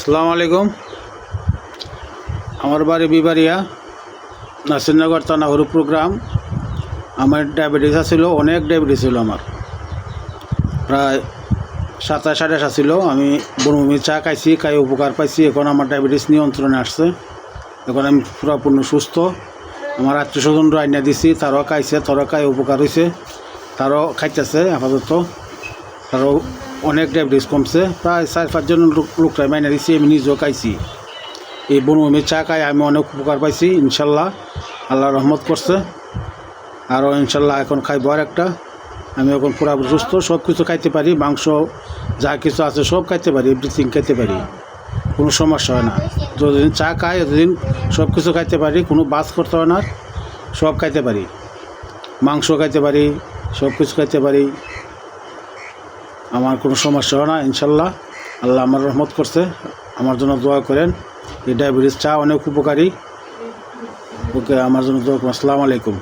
আসসালামু আলাইকুম। আমার বাড়ি বিবারিয়া নাসিরনগর তানাহুরু প্রোগ্রাম আমার ডায়াবেটিস আছিল, অনেক ডায়াবেটিস ছিল আমার। প্রায় সাতাশ আঠাশ আছিল। আমি বনভূমি চা খাইছি, খাই উপকার পাইছি। এখন আমার ডায়াবেটিস নিয়ন্ত্রণে আসছে। এখন আমি পুরোপূর্ণ সুস্থ। আমার আত্মীয় স্বজন রান্না দিছি, তারও খাইছে, তারও খাই উপকার হয়েছে তারও খাইতেছে, আপাতত। তারও অনেক ডায়াবেটিস কমছে। প্রায় চার পাঁচজন লোক লোকরাই মাইনা দিছি, আমি নিজেও খাইছি। এই বনভূমি চা খাই, আমি অনেক উপকার পাইছি, ইনশাল্লাহ। আল্লাহ রহমত করছে। আরও ইনশাল্লাহ এখন খাইব আর একটা। আমি এখন পুরো সুস্থ সব কিছু খাইতে পারি, মাংস যা কিছু আছে সব খাইতে পারি এভরিথিং খাইতে পারি। কোনো সমস্যা হয় না। যতদিন চা খাই ততদিন সব কিছু খাইতে পারি, কোনো বাস করতে হয় না, সব খাইতে পারি। মাংস খাইতে পারি সব কিছু খাইতে পারি। আমার কোনো সমস্যা হয় না, ইনশাল্লাহ। আল্লাহ আমার রহমত করছে, আমার জন্য দোয়া করেন। এই ডায়াবেটিস চা অনেক উপকারী। ওকে, আমার জন্য দোয়া করুন। আসসালামু আলাইকুম।